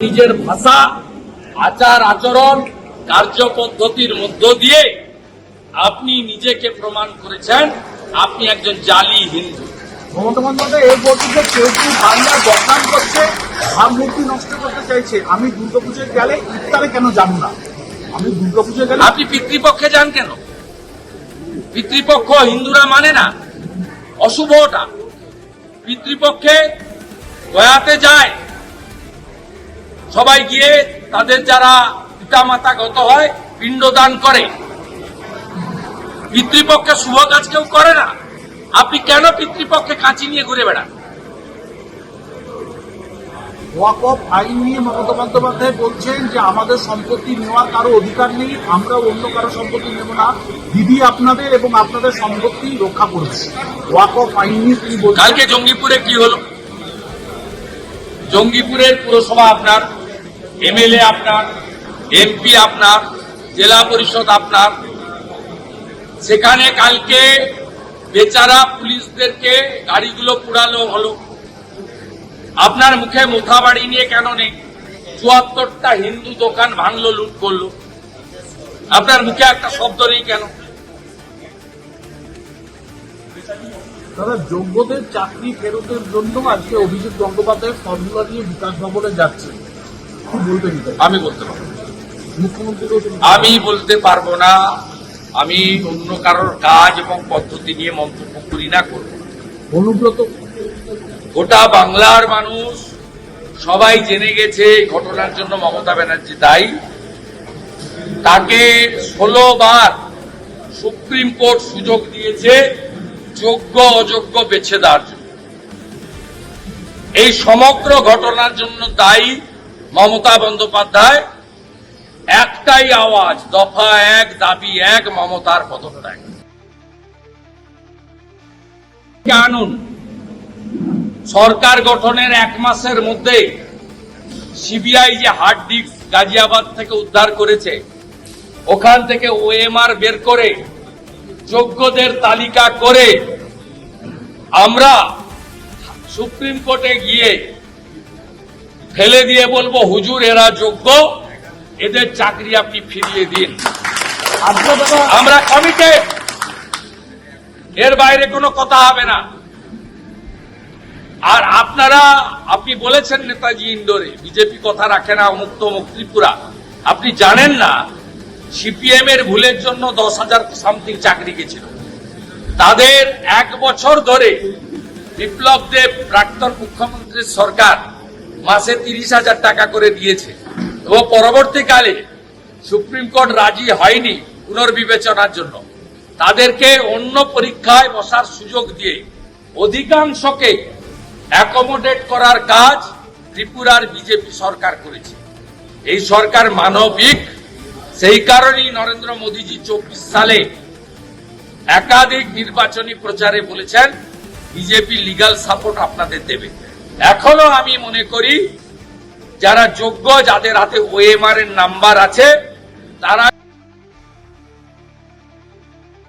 নিজের ভাষা আচার আচরণ কার্যপদ্ধতির মধ্য দিয়ে আপনি নিজেকে প্রমাণ করেছেন আপনি একজন জালি হিন্দু। মমতা বন্দ্যোপাধ্যায় এই বলছে কেউ বদনাম করছে ভাবমূর্তি নষ্ট করতে চাইছে? আমি দুর্গাপুজোয় গেলে ইফতারে কেন যাব না? আমি দুর্গাপুজোয় গেলে আপনি পিতৃপক্ষে যান কেন? পিতৃপক্ষ হিন্দুরা মানে না অশুভ ওটা পিতৃপক্ষে গয়াতে যায় সবাই গিয়ে তাদের যারা পিতামাতা গত হয় পিণ্ডদান করে। পিতৃপক্ষে শুভ কাজ কেউ করে না। আপনি কেন পিতৃপক্ষে কাঁচি নিয়ে ঘুরে বেড়ান? ওয়াক আইন নিয়ে মমতা বন্দ্যোপাধ্যায় বলছেন যে আমাদের সম্পত্তি নেওয়ার কারও অধিকার নেই আমরা অন্য কারও সম্পত্তি নেব না। দিদি আপনাদের এবং আপনাদের সম্পত্তি রক্ষা করেছে। ওয়াক অফ আইন নিয়ে তিনি বলছেন কালকে জঙ্গিপুরে কি হলো? জঙ্গিপুরের পুরসভা আপনার এমএলএ আপনার এমপি আপনার, জেলা পরিষদ আপনার। সেখানে কালকে বেচারা পুলিশদেরকে গাড়িগুলো পুরালো হলো। আপনার মুখে মুথা বাড়ি নিয়ে কেন নেই? চুয়াত্তরটা হিন্দু দোকান ভাঙলো, লুট করল। আপনার মুখে একটা শব্দ নেই কেন? যোগ্যদের চাকরি ফেরতের জন্য আজকে অভিজিৎ গঙ্গোপাধ্যায় ফর্মুলা নিয়ে বিকাশ ভবনে যাচ্ছে? আমি বলতে পারব। আমি বলতে পারব না আমি অন্য কারোর কাজ এবং পদ্ধতি নিয়ে মন্তব্য করি না করব। অনুব্রত গোটা বাংলার মানুষ সবাই জেনে গেছে ঘটনার জন্য মমতা ব্যানার্জি দায়ী। তাকে ষোলো বার সুপ্রিম কোর্ট সুযোগ দিয়েছে যোগ্য অযোগ্য বেছে দেওয়ার জন্য। এই সমগ্র ঘটনার জন্য দায়ী মমতা বন্দ্যোপাধ্যায় একটাই আওয়াজ, দফা এক, দাবি এক, মমতার পদত্যাগ আনুন? সরকার গঠনের এক মাসের মধ্যে সিবিআই যে হার্ড ডিস্ক গাজিয়াবাদ থেকে উদ্ধার করেছে, ওখান থেকে ওএমআর বের করে, যোগ্যদের তালিকা করে আমরা সুপ্রিম কোর্টে গিয়ে ফেলে দিয়ে বলব, হুজুর, এরা যোগ্য। এদের চাকরি আপনি ফিরিয়ে দিন। আমরা কমিটেড এর বাইরে কোনো কথা হবে না। আর আপনারা, আপনি বলেছেন নেতাজি ইন্ডোরে বিজেপি কথা রাখে না মুক্ত মুক্তিপুরা আপনি জানেন না, সিপিএম এর ভুলের জন্য দশ হাজার সামথিং চাকরি গেছিল। তাদের এক বছর ধরে বিপ্লব দেব, প্রাক্তন মুখ্যমন্ত্রীর সরকার মাসে তিরিশ হাজার টাকা করে দিয়েছে। এবং পরবর্তীকালে সুপ্রিম কোর্ট রাজি হয়নি পুনর্বিবেচনার জন্য। তাদেরকে অন্য পরীক্ষায় বসার সুযোগ দিয়ে অধিকাংশকে অ্যাকোমোডেট করার কাজ ত্রিপুরার বিজেপি সরকার করেছে। এই সরকার মানবিক, সেই কারণেই নরেন্দ্র মোদীজি চব্বিশ সালে একাধিক নির্বাচনী প্রচারে বলেছেন, বিজেপি লিগাল সাপোর্ট আপনাদের দেবে। এখনও আমি মনে করি যারা যোগ্য যাদের হাতে ওএমআর এর নাম্বার আছে তারা